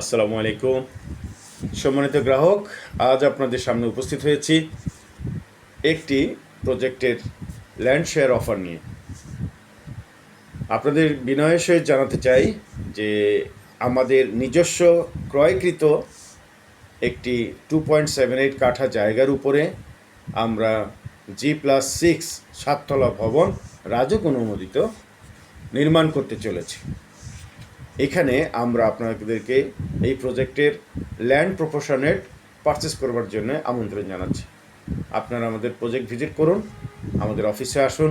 আসসালামু আলাইকুম। সম্মানিত গ্রাহক, আজ আপনাদের সামনে উপস্থিত হয়েছি একটি প্রজেক্টের ল্যান্ড শেয়ার অফার নিয়ে। আপনাদের বিনয়ের সহিত জানাতে চাই যে আমাদের নিজস্ব ক্রয়কৃত একটি টু পয়েন্ট সেভেন এইট কাঠা জায়গার উপরে আমরা জি প্লাস সিক্স সাততলা ভবন রাজক অনুমোদিত নির্মাণ করতে চলেছি। এখানে আমরা আপনাদেরকে এই প্রজেক্টের ল্যান্ড প্রপোশনেট পারচেস করবার জন্য আমন্ত্রণ জানাচ্ছি। আপনারা আমাদের প্রজেক্ট ভিজিট করুন, আমাদের অফিসে আসুন,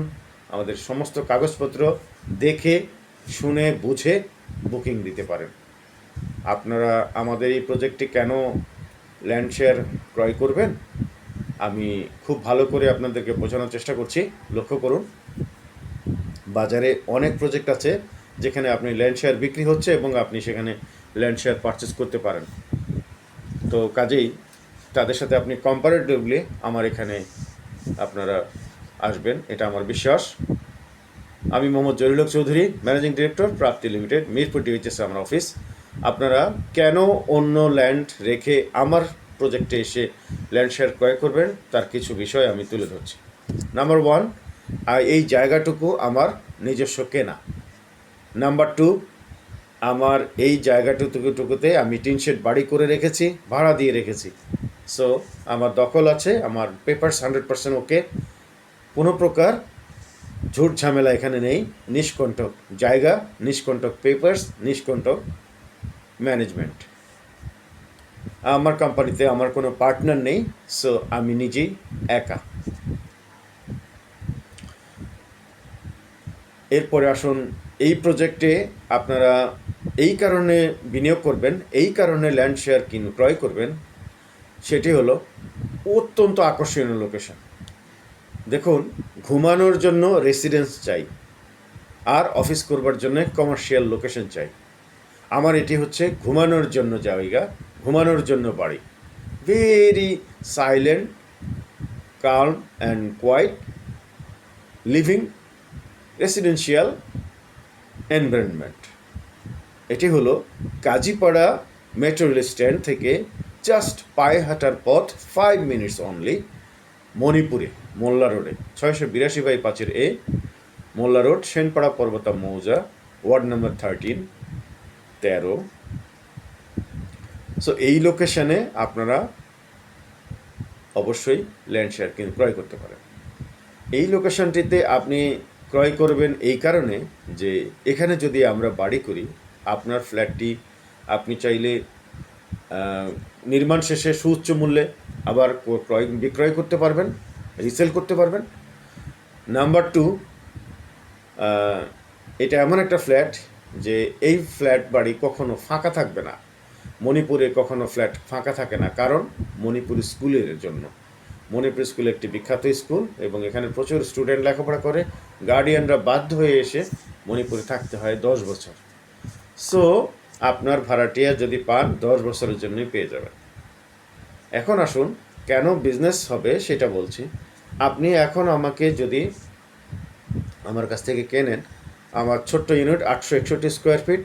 আমাদের সমস্ত কাগজপত্র দেখে, শুনে, বুঝে বুকিং দিতে পারেন। আপনারা আমাদের এই প্রজেক্টে কেন ল্যান্ড শেয়ার ক্রয় করবেন? আমি খুব ভালো করে আপনাদেরকে বোঝানোর চেষ্টা করছি। লক্ষ্য করুন, বাজারে অনেক প্রজেক্ট আছে যেখানে আপনি ল্যান্ড শেয়ার বিক্রি হচ্ছে এবং আপনি সেখানে ল্যান্ড শেয়ার পারচেস করতে পারেন। তো কাজেই তাদের সাথে আপনি কম্পারেটিভলি আমার এখানে আপনারা আসবেন, এটা আমার বিশ্বাস। আমি Mohammad জলিলক Chowdhury managing director Prapti limited Mirpur ডিভিচেস আমার অফিস আপনারা কেন অন্য ল্যান্ড রেখে আমার প্রজেক্টে এসে ল্যান্ড শেয়ার ক্রয় করবেন, তার কিছু বিষয় আমি তুলে ধরছি। নাম্বার ওয়ান এই জায়গাটুকু আমার নিজস্ব কেনা। নাম্বার টু আমার এই জায়গাটুকুটুকুতে আমি টিন শেড বাড়ি করে রেখেছি, ভাড়া দিয়ে রেখেছি। সো আমার দখল আছে, আমার পেপারস হান্ড্রেড পার্সেন্ট ওকে কোনো প্রকার ঝুট ঝামেলা এখানে নেই, নিষ্কণ্টক জায়গা, নিষ্কণ্টক পেপারস নিষ্কণ্টক ম্যানেজমেন্ট আমার কোম্পানিতে আমার কোনো পার্টনার নেই সো আমি নিজেই একা। এরপরে আসুন প্রজেক্টে আপনারা এই কারণে বিনিয়োগ করবেন, এই কারণে ল্যান্ড শেয়ার কিন, ক্রয় করবেন, সেটি হলো অত্যন্ত আকর্ষণীয় লোকেশন দেখুন, ঘুমানোর জন্য রেসিডেন্স চাই, আর অফিস করবার জন্য কমার্শিয়াল লোকেশন চাই। আমার এটি হচ্ছে ঘুমানোর জন্য জায়গা, ঘুমানোর জন্য বাড়ি। Very silent calm and quiet living residential environment এটি হলো কাজীপাড়া মেট্রো রেল স্ট্যান্ড থেকে জাস্ট পায়ে হাঁটার পথ ফাইভ মিনিটস অনলি মণিপুরে, মোল্লা রোডে ছয়শো বিরাশি বাই পাঁচের এ, মোল্লা রোড সেনপাড়া পর্বতা মৌজা ওয়ার্ড নাম্বার থার্টিন তেরো। সো এই লোকেশনে আপনারা অবশ্যই ল্যান্ড শেয়ার ক্রয় করতে পারেন। এই লোকেশনটিতে আপনি ক্রয় করবেন এই কারণে যে এখানে যদি আমরা বাড়ি করি, আপনার ফ্ল্যাটটি আপনি চাইলে নির্মাণ শেষে সুউচ্চ মূল্যে আবার ক্রয়, বিক্রয় করতে পারবেন, রিসেল করতে পারবেন। নাম্বার টু এটা এমন একটা ফ্ল্যাট যে এই ফ্ল্যাট বাড়ি কখনো ফাঁকা থাকবে না। মণিপুরে কখনো ফ্ল্যাট ফাঁকা থাকে না, কারণ মণিপুর স্কুলের জন্য। মণিপুর স্কুল একটি বিখ্যাত স্কুল এবং এখানে প্রচুর স্টুডেন্ট লেখাপড়া করে গার্ডিয়ানরা বাধ্য হয়ে এসে মণিপুরে থাকতে হয় দশ বছর। সো আপনার ভাড়াটিয়া যদি পান, দশ বছরের জন্যই পেয়ে যাবেন। এখন আসুন, কেন বিজনেস হবে সেটা বলছি। আপনি এখন আমাকে যদি আমার কাছ থেকে কেনেন, আমার ছোট্ট ইউনিট আটশো একষট্টি স্কোয়ার ফিট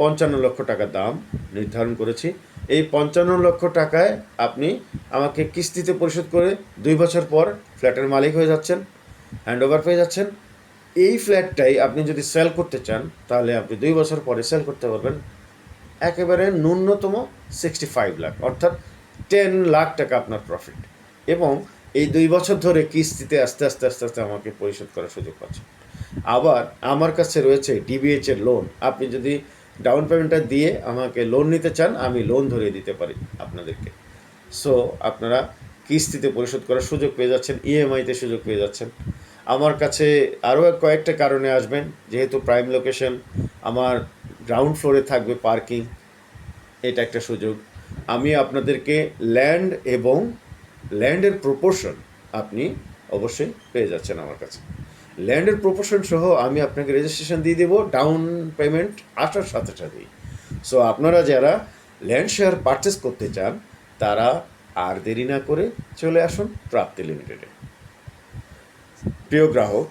পঞ্চান্ন লক্ষ টাকা দাম নির্ধারণ করেছি। এই পঞ্চান্ন লক্ষ টাকায় আপনি আমাকে কিস্তিতে পরিশোধ করে দুই বছর পর ফ্ল্যাটের মালিক হয়ে যাচ্ছেন হ্যান্ড ওভার পেয়ে যাচ্ছেন। এই ফ্ল্যাটটাই আপনি যদি সেল করতে চান, তাহলে আপনি দুই বছর পরে সেল করতে পারবেন। একেবারে ন্যূনতম সিক্সটি ফাইভ লাখ, অর্থাৎ টেন লাখ টাকা আপনার প্রফিট এবং এই দুই বছর ধরে কিস্তিতে আস্তে আস্তে আস্তে আস্তে আমাকে পরিশোধ করার সুযোগ পাচ্ছেন। আবার আমার কাছে রয়েছে ডিবিএইচ এর লোন আপনি যদি ডাউন পেমেন্টটা দিয়ে আমাকে লোন নিতে চান, আমি লোন ধরিয়ে দিতে পারি আপনাদেরকে। সো আপনারা কিস্তিতে পরিশোধ করার সুযোগ পেয়ে যাচ্ছেন ইএমআইতে সুযোগ পেয়ে যাচ্ছেন। আমার কাছে আরও কয়েকটা কারণে আসবেন, যেহেতু প্রাইম লোকেশন আমার গ্রাউন্ড ফ্লোরে থাকবে পার্কিং এটা একটা সুযোগ। আমি আপনাদেরকে ল্যান্ড এবং ল্যান্ডের প্রপোর্শন আপনি অবশ্যই পেয়ে যাচ্ছেন আমার কাছে। ল্যান্ডের প্রপোর্শন সহ আমি আপনাকে রেজিস্ট্রেশন দিয়ে দেবো ডাউন পেমেন্ট আসার সাথে সাথেই। সো আপনারা যারা ল্যান্ড শেয়ার পারচেস করতে চান, তারা আর দেরি না করে চলে আসুন প্রাপ্তি লিমিটেডে প্রিয় গ্রাহক,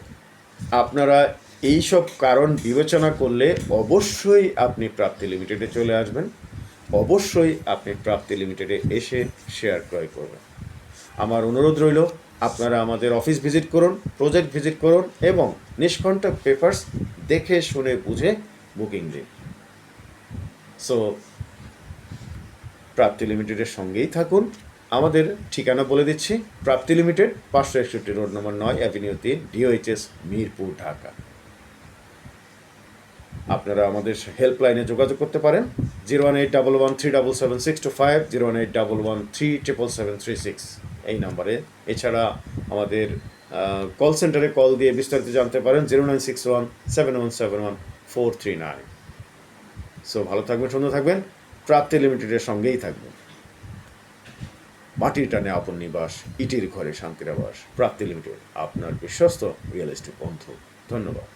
আপনারা এই সব কারণ বিবেচনা করলে অবশ্যই আপনি প্রাপ্তি লিমিটেডে চলে আসবেন। অবশ্যই আপনি প্রাপ্তি লিমিটেডে এসে শেয়ার ক্রয় করবেন। আমার অনুরোধ রইল আপনারা আমাদের অফিস ভিজিট করুন প্রজেক্ট ভিজিট করুন এবং নিষ্কণ্টক পেপার্স দেখে, শুনে, বুঝে বুকিং দিন সো প্রাপ্তি লিমিটেডের সঙ্গেই থাকুন। আমাদের ঠিকানা বলে দিচ্ছি প্রাপ্তি লিমিটেড পাঁচশো একষট্টি রোড নম্বর নয় অ্যাভিনিউ তিন ডিওএইচএস মিরপুর, ঢাকা। আপনারা আমাদের হেল্পলাইনে যোগাযোগ করতে পারেন, zero one eight double one three double seven six two five, zero one eight double one three triple seven three six. এই নাম্বারে। এছাড়া আমাদের কল সেন্টারে কল দিয়ে বিস্তারিত জানতে পারেন zero nine six one seven one seven one four three nine so ভালো থাকবেন, সুন্দর থাকবেন। প্রাপ্তি লিমিটেডের সঙ্গেই থাকবেন। মাটির টানে আপন নিবাস, ইটির ঘরে শান্তির আবাস। প্রাপ্তি লিমিটেড, আপনার বিশ্বস্ত রিয়েল এস্টেট বন্ধু। ধন্যবাদ।